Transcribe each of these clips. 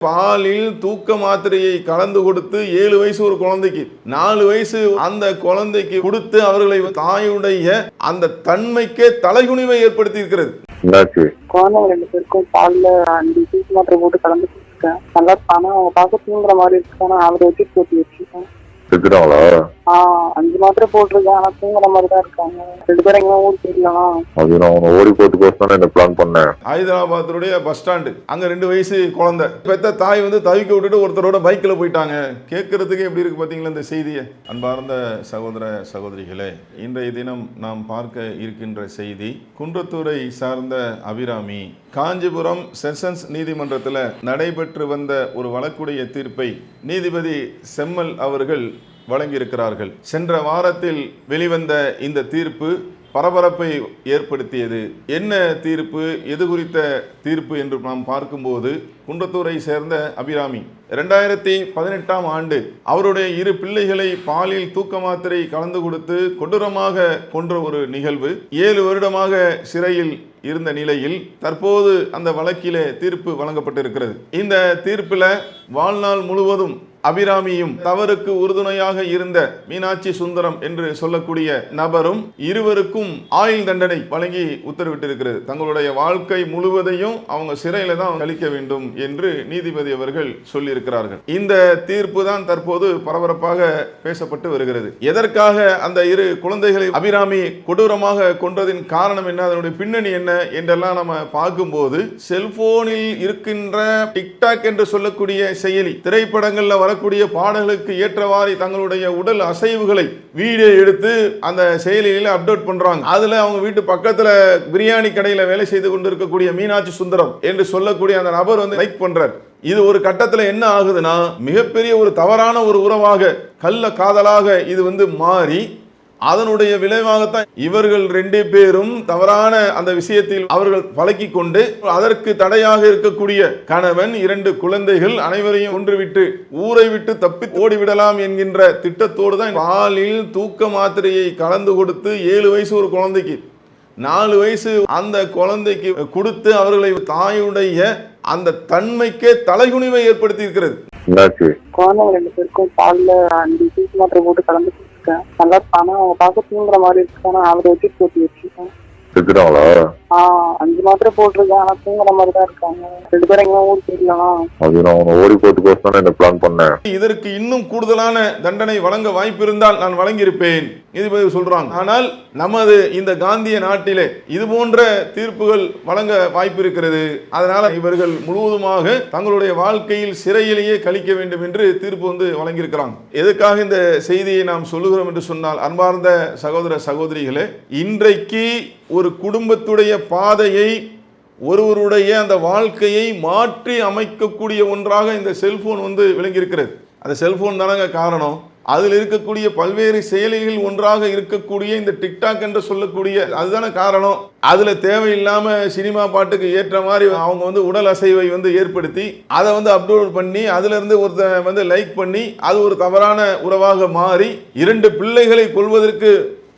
பாலில் தூக்க மாத்திரையை கலந்து கொடுத்து ஏழு வயசு ஒரு குழந்தைக்கு நாலு வயசு அந்த குழந்தைக்கு கொடுத்து அவர்களை தாயுடைய அந்த தன்மைக்கே தலைகுனிவை ஏற்படுத்தி இருக்கிறது குழந்தைங்க ரெண்டு பேருக்கும் பால்ல அஞ்சு சீஸ் மாத்திரை போட்டு கலந்து கொடுத்துருக்கேன் நல்லா ஆனா அவங்க பார்க்க தூங்குற மாதிரி இருக்கு. ஆனா அவரை வச்சு போட்டு வச்சிருக்கேன். செத்துட்டாங்களா? அஞ்சு மாத்திரை போட்டிருக்கேன். ஆனா தூங்குற மாதிரி தான் இருக்காங்க. ரெண்டு பேரும் எங்க ஊர் போயிடலாம் அது நான் ஓடி போறதுக்கோசம் தானே இந்த பிளான் பண்ணேன் ஹைதராபாத்துடைய பஸ் ஸ்டாண்டு அங்க ரெண்டு வயசு குழந்தை. பெத்த தாய் வந்து தவிக்க விட்டுட்டு ஒருத்தரோட பைக்கில் போயிட்டாங்க. கேட்கறதுக்கு எப்படி இருக்கு பார்த்தீங்களா இந்த செய்தியை? அன்பார்ந்த சகோதர சகோதரிகளே இன்றைய தினம் நாம் பார்க்க இருக்கின்ற செய்தி குன்றத்தூரை சார்ந்த அபிராமி காஞ்சிபுரம் செஷன்ஸ் நீதிமன்றத்தில் நடைபெற்று வந்த ஒரு வழக்குடைய தீர்ப்பை நீதிபதி செம்மல் அவர்கள் வழங்கியிருக்கிறார்கள். சென்ற வாரத்தில் வெளிவந்த இந்த தீர்ப்பு பரபரப்பை ஏற்படுத்தியது. என்ன தீர்ப்பு? எது குறித்த தீர்ப்பு என்று நாம் பார்க்கும்போது குன்றத்தூரை சேர்ந்த அபிராமி ரெண்டாயிரத்தி பதினெட்டாம் ஆண்டு அவருடைய இரு பிள்ளைகளை பாலில் தூக்க மாத்திரை கலந்து கொடுத்து கொடூரமாக கொன்ற ஒரு நிகழ்வு ஏழு வருடமாக சிறையில் இருந்த நிலையில் தற்போது அந்த வழக்கிலே தீர்ப்பு வழங்கப்பட்டிருக்கிறது. இந்த தீர்ப்பில் வாழ்நாள் முழுவதும் அபிராமியும் தவறுக்கு உறுதுணையாக இருந்த மீனாட்சி சுந்தரம் என்று சொல்லக்கூடிய நபரும் இருவருக்கும் ஆயுள் தண்டனை வழங்கி உத்தரவிட்டிருக்கிறது. தங்களுடைய வாழ்க்கை முழுவதையும் அவங்க சிறையில தான் கழிக்க வேண்டும் என்று நீதிபதி அவர்கள் சொல்லியிருக்கிறார்கள். இந்த தீர்ப்பு தான் தற்போது பரபரப்பாக பேசப்பட்டு வருகிறது. எதற்காக அந்த இரு குழந்தைகளை அபிராமி கொடூரமாக கொன்றதின் காரணம் என்ன? அதனுடைய பின்னணி என்ன என்றெல்லாம் நம்ம பார்க்கும்போது செல்போனில் இருக்கின்ற டிக்டாக் என்று சொல்லக்கூடிய செயலி திரைப்படங்கள்ல வரக்கூடிய பாடல்களுக்கு ஏற்றவாறு தங்களுடைய உடல் அசைவுகளை வீடியோ எடுத்து அந்த செயலியில் அப்டேட் பண்றாங்க. அதுல அவங்க வீட்டு பக்கத்துல பிரியாணி கடையில வேலை செய்து கொண்டிருக்கக்கூடிய மீனாட்சி சுந்தரம் என்று சொல்லக்கூடிய அந்த நபர் வந்து லைக் பண்றார். இது ஒரு கட்டத்துல என்ன ஆகுதுன்னா மிகப்பெரிய ஒரு தவறான ஒரு உறவாக கள்ள காதலாக இது வந்து மாறி அதனுடைய விளைவாகத்தான் இவர்கள் ரெண்டு பேரும் தவறான அந்த விஷயத்தில் அவர்கள் பழக்கி கொண்டு அதற்கு தடையாக இருக்கக்கூடிய கணவன் இரண்டு குழந்தைகள் அனைவரையும் ஒன்றுவிட்டு ஊரை விட்டு தப்பி ஓடிவிடலாம் என்கின்ற திட்டத்தோடு தான் பாலில் தூக்க மாத்திரையை கலந்து கொடுத்து ஏழு வயசு ஒரு குழந்தைக்கு நாலு வயசு அந்த குழந்தைக்கு கொடுத்து அவர்களை தாயுடைய அந்த தன்மைக்கே தலைகுனிவை ஏற்படுத்தி இருக்கிறது. குழந்தைங்க ரெண்டு பேருக்கும் பால்ல சீஸ் மாத்திரை போட்டு கலந்து இருக்கேன் நல்லா பணம் அவங்க பார்க்க தூங்குற மாதிரி இருக்கு. ஆனா அவரை வச்சு போட்டு வச்சிருக்கேன். செத்துட்டாங்களா அஞ்சு மாத்திரை போட்டிருக்கேன். ஆனா தூங்குற மாதிரி தான் இருக்காங்க. ரெண்டு பேரும் எங்க ஊர் போயிடலாம்? அது நான் அவனை ஓடி போறதுக்கோசம் தானே இந்த பிளான் பண்ணேன்? இதற்கு இன்னும் கூடுதலான தண்டனை வழங்க வாய்ப்பு இருந்தால் நான் வழங்கியிருப்பேன். நீதிபதி சொல்றாங்க. ஆனால் நமது இந்த காந்திய நாட்டிலே இது போன்ற தீர்ப்புகள் வழங்க வாய்ப்பு இருக்கிறது. அதனால இவர்கள் முழுவதுமாக தங்களுடைய வாழ்க்கையில் சிறையிலேயே கழிக்க வேண்டும் என்று தீர்ப்பு வந்து வழங்கியிருக்கிறாங்க. எதுக்காக இந்த செய்தியை நாம் சொல்லுகிறோம் என்று சொன்னால் அன்பார்ந்த சகோதர சகோதரிகளே இன்றைக்கு ஒரு குடும்பத்துடைய பாதையை ஒருவருடைய அந்த வாழ்க்கையை மாற்றி அமைக்கக்கூடிய ஒன்றாக இந்த செல்ஃபோன் வந்து விளங்கியிருக்கிறது. அந்த செல்ஃபோன் தானங்க காரணம். அதில் இருக்கக்கூடிய பல்வேறு செயலிகள் ஒன்றாக இருக்கக்கூடிய இந்த டிக்டாக் என்று சொல்லக்கூடிய அதுதானே காரணம். அதில் தேவையில்லாம சினிமா பாட்டுக்கு ஏற்ற மாதிரி அவங்க வந்து உடல் அசைவை வந்து ஏற்படுத்தி அதை வந்து அப்லோட் பண்ணி அதிலிருந்து ஒருத்தன் வந்து லைக் பண்ணி அது ஒரு தவறான உறவாக மாறி இரண்டு பிள்ளைகளை கொள்வதற்கு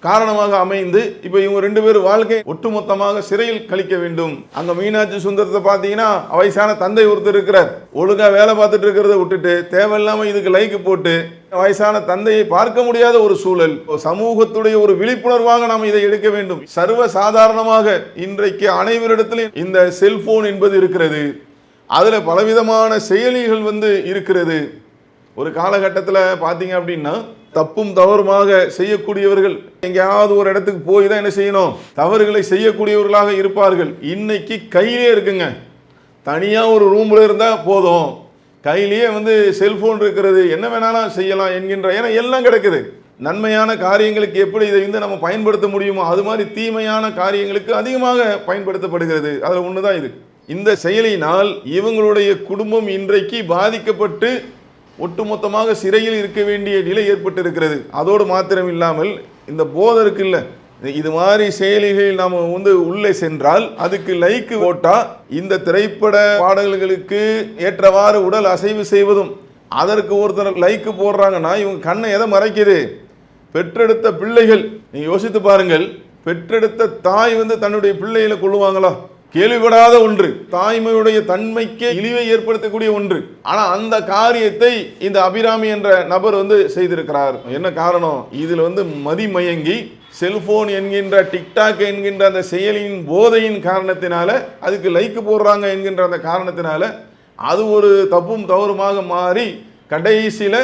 காரணமாக அமைந்து இப்போ இவங்க ரெண்டு பேரும் வாழ்க்கை ஒட்டுமொத்தமாக சிறையில் கழிக்க வேண்டும். அங்க மீனாட்சி சுந்தரத்தை பார்த்தீங்கன்னா வயசான தந்தை ஒருத்தர் இருக்கிறார். ஒழுங்கா வேலை பார்த்துட்டு இருக்கிறத விட்டுட்டு தேவையில்லாம இதுக்கு லைக் போட்டு வயசான தந்தையை பார்க்க முடியாத ஒரு சூழல். சமூகத்துடைய ஒரு விழிப்புணர்வாக நாம் இதை எடுக்க வேண்டும். சர்வ சாதாரணமாக இன்றைக்கு அனைவரிடத்திலும் இந்த செல்போன் என்பது இருக்கிறது. அதுல பலவிதமான செயலிகள் வந்து இருக்கிறது. ஒரு காலகட்டத்தில் பார்த்தீங்க அப்படின்னா தப்பும் தவறுமாக செய்யக்கூடியவர்கள் எங்கேயாவது ஒரு இடத்துக்கு போய் தான் என்ன செய்யணும்? தவறுகளை செய்யக்கூடியவர்களாக இருப்பார்கள். இன்னைக்கு கையிலே இருக்குங்க. தனியாக ஒரு ரூமில் இருந்தால் போதும். கையிலேயே வந்து செல்ஃபோன் இருக்கிறது. என்ன வேணாலும் செய்யலாம் என்கின்ற ஏன்னா எல்லாம் கிடைக்குது. நன்மையான காரியங்களுக்கு எப்படி இதை வந்து நம்ம பயன்படுத்த முடியுமோ அது மாதிரி தீமையான காரியங்களுக்கு அதிகமாக பயன்படுத்தப்படுகிறது. அதில் ஒன்று தான் இது. இந்த செயலினால் இவங்களுடைய குடும்பம் இன்றைக்கு பாதிக்கப்பட்டு ஒட்டுமொத்தமாக சிறையில் இருக்க வேண்டிய நிலை ஏற்பட்டிருக்கிறது. அதோடு மாத்திரம் இல்லாமல் இந்த போதை இருக்குல்ல இது மாதிரி செயலிகளில் நாம் வந்து உள்ளே சென்றால் அதுக்கு லைக்கு ஓட்டா இந்த திரைப்பட பாடல்களுக்கு ஏற்றவாறு உடல் அசைவு செய்வதும் அதற்கு ஒருத்தர் லைக்கு போடுறாங்கன்னா இவங்க கண்ணை எதை மறைக்குது? பெற்றெடுத்த பிள்ளைகள் நீங்கள் யோசித்து பாருங்கள் பெற்றெடுத்த தாய் வந்து தன்னுடைய பிள்ளைகளை கொள்ளுவாங்களா கேள்விப்படாத ஒன்று. தாய்மையுடைய தன்மைக்கு இழிவை ஏற்படுத்தக்கூடிய ஒன்று. ஆனா அந்த காரியத்தை இந்த அபிராமி என்ற நபர் வந்து செய்திருக்கிறார். என்ன காரணம்? இதுல வந்து மதிமயங்கி செல்போன் என்கின்ற டிக்டாக் என்கின்ற அந்த செயலியின் போதையின் காரணத்தினால அதுக்கு லைக் போடுறாங்க என்கின்ற அந்த காரணத்தினால அது ஒரு தப்பும் தவறுமாக மாறி கடைசியில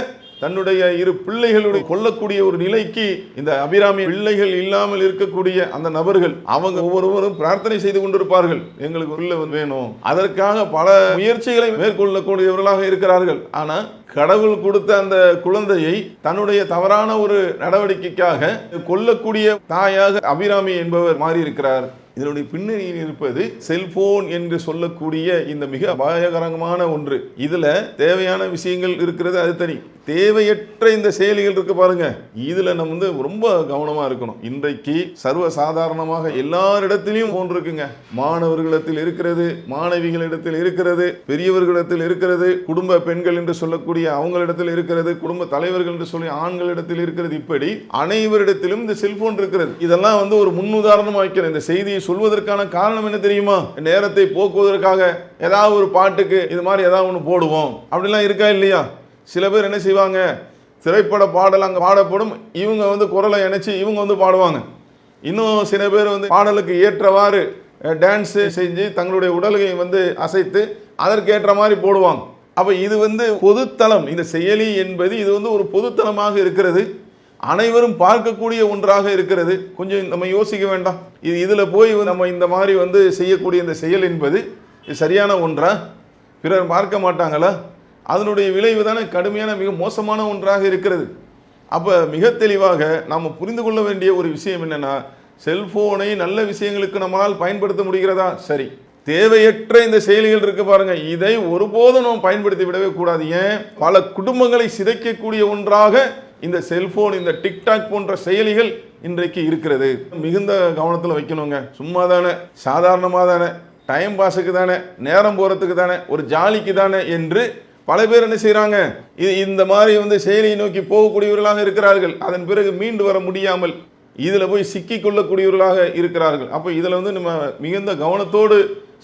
தன்னுடைய இரு பிள்ளைகளுடைய கொல்லக்கூடிய ஒரு நிலைக்கு இந்த அபிராமி பிள்ளைகள் இல்லாமல் இருக்கக்கூடிய அந்த நபர்கள் அவங்க ஒவ்வொருவரும் பிரார்த்தனை செய்து கொண்டிருப்பார்கள். எங்களுக்கு உள்ள வேணும். அதற்காக பல முயற்சிகளை மேற்கொள்ளக்கூடியவர்களாக இருக்கிறார்கள். ஆனா கடவுள் கொடுத்த அந்த குழந்தையை தன்னுடைய தவறான ஒரு நடவடிக்கைக்காக கொல்லக்கூடிய தாயாக அபிராமி என்பவர் மாறியிருக்கிறார். இதனுடைய பின்னணியில் இருப்பது செல்போன் என்று சொல்லக்கூடிய இந்த மிக அபாயகரமான ஒன்று. இதுல தேவையான விஷயங்கள் இருக்கிறது அது தனி. தேவையற்ற இந்த செயலிகள் இருக்கு பாருங்க. இதுல நம்ம வந்து ரொம்ப கவனமா இருக்கணும். இன்றைக்கு சர்வ சாதாரணமாக எல்லாரிடத்திலையும் போன் இருக்குங்க. மாணவர்களிடத்தில் இருக்கிறது மாணவிகளிடத்தில் இருக்கிறது பெரியவர்களிடத்தில் இருக்கிறது குடும்ப பெண்கள் என்று சொல்லக்கூடிய அவங்களிடத்தில் இருக்கிறது குடும்ப தலைவர்கள் என்று சொல்லி ஆண்களிடத்தில் இருக்கிறது இப்படி அனைவரிடத்திலும் இந்த செல்போன் இருக்கிறது. இதெல்லாம் வந்து ஒரு முன்னுதாரணமா வைக்கிறேன். இந்த செய்தியை சொல்வதற்கான காரணம் என்ன தெரியுமா? நேரத்தை போக்குவதற்காக ஏதாவது ஒரு பாட்டுக்கு இது மாதிரி ஏதாவது ஒன்று போடுவோம். அப்படிலாம் இருக்கா இல்லையா? சில பேர் என்ன செய்வாங்க? திரைப்பட பாடல் அங்கே பாடப்படும். இவங்க வந்து குரலை இணைச்சி இவங்க வந்து பாடுவாங்க. இன்னும் சில பேர் வந்து பாடலுக்கு ஏற்றவாறு டான்ஸு செஞ்சு தங்களுடைய உடல்களை வந்து அசைத்து அதற்கேற்ற மாதிரி போடுவாங்க. அப்போ இது வந்து பொதுத்தளம். இந்த செயலி என்பது இது வந்து ஒரு பொதுத்தளமாக இருக்கிறது. அனைவரும் பார்க்கக்கூடிய ஒன்றாக இருக்கிறது. கொஞ்சம் நம்ம யோசிக்க வேண்டாம். இது இதில் போய் நம்ம இந்த மாதிரி வந்து செய்யக்கூடிய இந்த செயல் என்பது இது சரியான ஒன்றா? பிறர் பார்க்க மாட்டாங்களா? அதனுடைய விளைவு தானே கடுமையான மிக மோசமான ஒன்றாக இருக்கிறது. அப்போ மிக தெளிவாக நாம் புரிந்து கொள்ள வேண்டிய ஒரு விஷயம் என்னென்னா செல்ஃபோனை நல்ல விஷயங்களுக்கு நம்மளால் பயன்படுத்த முடிகிறதா? சரி. தேவையற்ற இந்த செயலிகள் இருக்கு பாருங்க. இதை ஒருபோதும் நாம் பயன்படுத்தி விடவே கூடாது. ஏன்? பல குடும்பங்களை சிதைக்கக்கூடிய ஒன்றாக இந்த செல்போன் இந்த டிக்டாக் போன்ற செயலிகள் இன்றைக்கு இருக்கிறது. மிகுந்த கவனத்தில் வைக்கணுங்க. சும்மா தானே. சாதாரணமாக தானே. டைம் பாஸுக்கு தானே. நேரம் போகிறதுக்கு தானே. ஒரு ஜாலிக்கு தானே என்று பல பேர் என்ன செய்கிறாங்க இது இந்த மாதிரி வந்து செயலியை நோக்கி போகக்கூடியவர்களாக இருக்கிறார்கள். அதன் பிறகு மீண்டு வர முடியாமல் இதில் போய் சிக்கிக் கொள்ளக்கூடியவர்களாக இருக்கிறார்கள். அப்போ இதில் வந்து நம்ம மிகுந்த கவனத்தோடு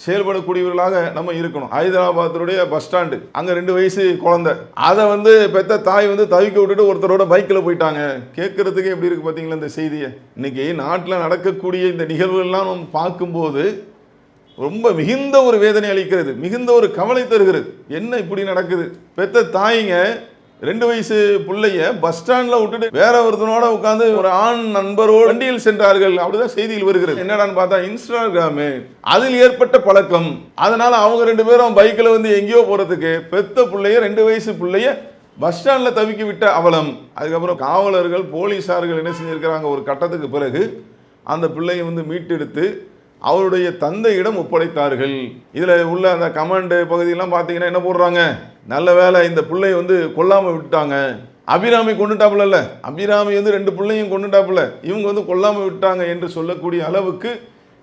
செயல்படக்கூடியவர்களாக நம்ம இருக்கணும். ஹைதராபாத்துடைய பஸ் ஸ்டாண்டு. அங்கே ரெண்டு வயசு குழந்தை. அதை வந்து பெத்த தாய் வந்து தவிக்க விட்டுட்டு ஒருத்தரோட பைக்கில் போயிட்டாங்க. கேட்குறதுக்கே எப்படி இருக்கு பார்த்தீங்களா இந்த செய்தியை? இன்றைக்கி நாட்டில் நடக்கக்கூடிய இந்த நிகழ்வுகள்லாம் நம்ம பார்க்கும்போது ரொம்ப மிகுந்த ஒரு வேதனை அளிக்கிறது மிகுந்த ஒரு கவலை தருகிறது. என்ன இப்படி நடக்குது? பெத்த தாய்ங்க ரெண்டு வயசு பிள்ளைய பஸ் ஸ்டாண்ட்ல விட்டுட்டு வேற ஒருத்தனோட உட்காந்து ஒரு ஆண் நண்பரோடு வண்டியில் சென்றார்கள். அப்படிதான் செய்தியில் வருகிறது. என்னடான்னு பார்த்தா இன்ஸ்டாகிராமு அதில் ஏற்பட்ட பழக்கம். அதனால அவங்க ரெண்டு பேரும் பைக்கில் வந்து எங்கேயோ போறதுக்கு பெத்த பிள்ளைய ரெண்டு வயசு பிள்ளைய பஸ் ஸ்டாண்டில் தவிக்கி விட்ட அவலம். அதுக்கப்புறம் காவலர்கள் போலீஸார்கள் என்ன செஞ்சிருக்கிறாங்க? ஒரு கட்டத்துக்கு பிறகு அந்த பிள்ளையை வந்து மீட்டெடுத்து அவருடைய தந்தையிடம் ஒப்படைத்தார்கள். இதில் உள்ள அந்த கமாண்டு பகுதியெல்லாம் பார்த்தீங்கன்னா என்ன போடுறாங்க? நல்ல வேளை இந்த பிள்ளையை வந்து கொல்லாமல் விட்டாங்க அபிராமி கொண்டுட்டாப்புல அபிராமி வந்து ரெண்டு பிள்ளையும் கொண்டுட்டாப்புல. இவங்க வந்து கொல்லாமல் விட்டாங்க என்று சொல்லக்கூடிய அளவுக்கு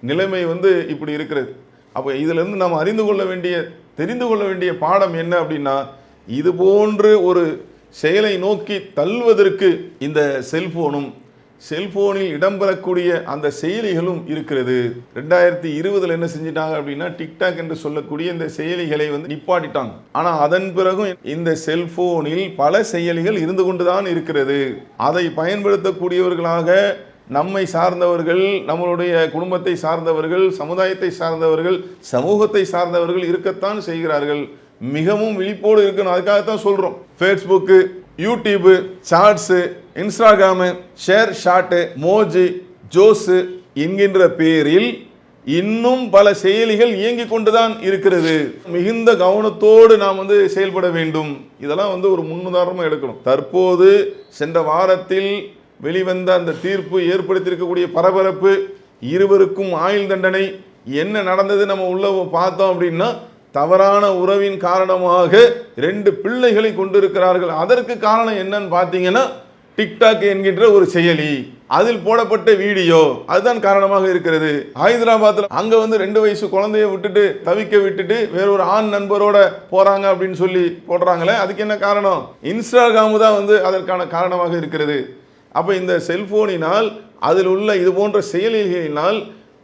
நிலைமை வந்து இப்படி இருக்கிறது. அப்போ இதிலிருந்து நாம் அறிந்து கொள்ள வேண்டிய தெரிந்து கொள்ள வேண்டிய பாடம் என்ன அப்படின்னா இது போன்று ஒரு செயலை நோக்கி தள்ளுவதற்கு இந்த செல்ஃபோனும் செல்போனில் இடம்பெறக்கூடிய அந்த செயலிகளும் இருக்கிறது. ரெண்டாயிரத்தி இருபதுல என்ன செஞ்சிட்டாங்க அப்படின்னா டிக்டாக் என்று சொல்லக்கூடிய இந்த செயலிகளை வந்து நிப்பாட்டிட்டாங்க. ஆனா அதன் பிறகும் இந்த செல்போனில் பல செயலிகள் இருந்து கொண்டுதான் இருக்கிறது. அதை பயன்படுத்தக்கூடியவர்களாக நம்மை சார்ந்தவர்கள் நம்மளுடைய குடும்பத்தை சார்ந்தவர்கள் சமுதாயத்தை சார்ந்தவர்கள் சமூகத்தை சார்ந்தவர்கள் இருக்கத்தான் செய்கிறார்கள். மிகவும் விழிப்போடு இருக்கணும். அதுக்காகத்தான் சொல்றோம். Facebook YouTube chats Instagram ShareChat Moj Josh என்கின்ற பேரில் இன்னும் பல செயலிகள் இயங்கிக் கொண்டுதான் இருக்கிறது. மிகுந்த கவனத்தோடு நாம் வந்து செயல்பட வேண்டும். இதெல்லாம் வந்து ஒரு முன்னுதாரணமாக எடுக்கணும். தற்போது சென்ற வாரத்தில் வெளிவந்த அந்த தீர்ப்பு ஏற்படுத்தியிருக்கக்கூடிய பரபரப்பு இருவருக்கும் ஆயுள் தண்டனை என்ன நடந்தது நம்ம உள்ள பார்த்தோம் அப்படின்னா தவறான உறவின் காரணமாக ரெண்டு பிள்ளைகளை கொண்டிருக்கிறார்கள். அதற்கு காரணம் என்னன்னு பார்த்தீங்கன்னா டிக்டாக் என்கின்ற ஒரு செயலி அதில் போடப்பட்ட வீடியோ அதுதான் காரணமாக இருக்கிறது. ஹைதராபாத்தில் அங்கே வந்து ரெண்டு வயசு குழந்தைய விட்டுட்டு தவிக்க விட்டுட்டு வேற ஒரு ஆண் நண்பரோட போகிறாங்க அப்படின்னு சொல்லி போடுறாங்களே அதுக்கு என்ன காரணம்? இன்ஸ்டாகிராமு தான் வந்து அதற்கான காரணமாக இருக்கிறது. அப்போ இந்த செல்ஃபோனினால் அதில் உள்ள இது போன்ற செயலிகளினால்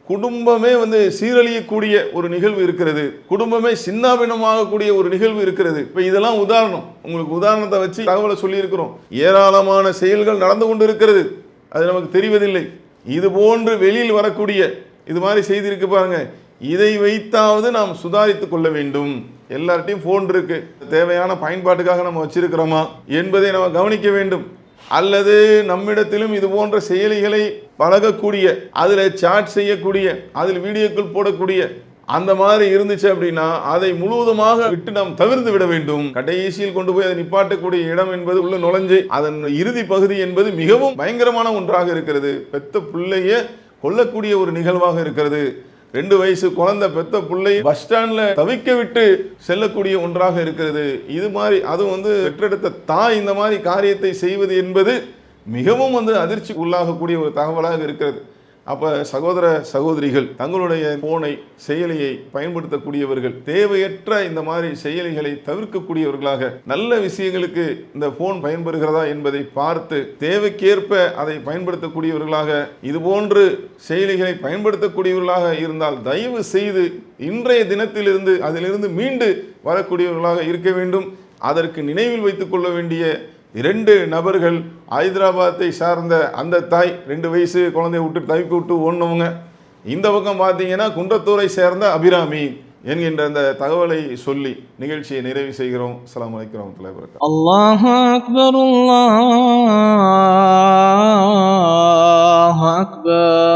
குடும்பமே வந்து சீரழியக்கூடிய ஒரு நிகழ்வு இருக்கிறது. குடும்பமே சின்னாபினமாகக்கூடிய ஒரு நிகழ்வு இருக்கிறது. இப்போ இதெல்லாம் உதாரணம். உங்களுக்கு உதாரணத்தை வச்சு தகவலை சொல்லியிருக்கிறோம். ஏராளமான செயல்கள் நடந்து கொண்டு இருக்கிறது அது நமக்கு தெரிவதில்லை. இது போன்று வெளியில் வரக்கூடிய இது மாதிரி செய்திருக்கு பாருங்க. இதை வைத்தாவது நாம் சுதாரித்துக் கொள்ள வேண்டும். எல்லார்ட்டையும் ஃபோன் இருக்கு. தேவையான பயன்பாட்டுக்காக நம்ம வச்சிருக்கிறோமா என்பதை நம்ம கவனிக்க வேண்டும். அல்லது நம்மிடத்திலும் இது போன்ற செயலிகளை பழகக்கூடிய அதில் சாட் செய்யக்கூடிய அதில் வீடியோக்கள் போடக்கூடிய அந்த மாதிரி இருந்துச்சு அப்படின்னா அதை முழுவதுமாக விட்டு நாம் தவிர்த்து விட வேண்டும். கடைசியில் கொண்டு போய் அதை நிப்பாட்டக்கூடிய இடம் என்பது உள்ள நுழைஞ்சு அதன் இறுதி பகுதி என்பது மிகவும் பயங்கரமான ஒன்றாக இருக்கிறது. பெத்த பிள்ளைய கொல்லக்கூடிய ஒரு நிகழ்வாக இருக்கிறது. ரெண்டு வயசு குழந்தை பெத்த பிள்ளை பஸ் ஸ்டாண்ட்ல தவிக்க விட்டு செல்லக்கூடிய ஒன்றாக இருக்கிறது. இது மாதிரி அதுவும் வந்து பெற்றெடுத்த தாய் இந்த மாதிரி காரியத்தை செய்வது என்பது மிகவும் வந்து அதிர்ச்சி உள்ளாகக்கூடிய ஒரு தகவலாக இருக்கிறது. அப்போ சகோதர சகோதரிகள் தங்களுடைய போனை செயலியை பயன்படுத்தக்கூடியவர்கள் தேவையற்ற இந்த மாதிரி செயலிகளை தவிர்க்கக்கூடியவர்களாக நல்ல விஷயங்களுக்கு இந்த போன் பயன்படுகிறதா என்பதை பார்த்து தேவைக்கேற்ப அதை பயன்படுத்தக்கூடியவர்களாக இதுபோன்று செயலிகளை பயன்படுத்தக்கூடியவர்களாக இருந்தால் தயவு செய்து இன்றைய தினத்திலிருந்து அதிலிருந்து மீண்டு வரக்கூடியவர்களாக இருக்க வேண்டும். அதற்கு நினைவில் வைத்துக்கொள்ள வேண்டிய இரண்டு நபர்கள் ஹைதராபாத்தை சார்ந்த அந்த தாய் ரெண்டு வயசு குழந்தைய விட்டு தவிக்க விட்டு ஓடினவங்க. இந்த பக்கம் பார்த்தீங்கன்னா குன்றத்தூரை சேர்ந்த அபிராமி என்கின்ற அந்த தகவலை சொல்லி நிகழ்ச்சியை நிறைவு செய்கிறோம். அஸ்லாம் வலைக்கம் தலைவர் அல்லாஹ் அக்பர் அல்லாஹ் அக்பர்.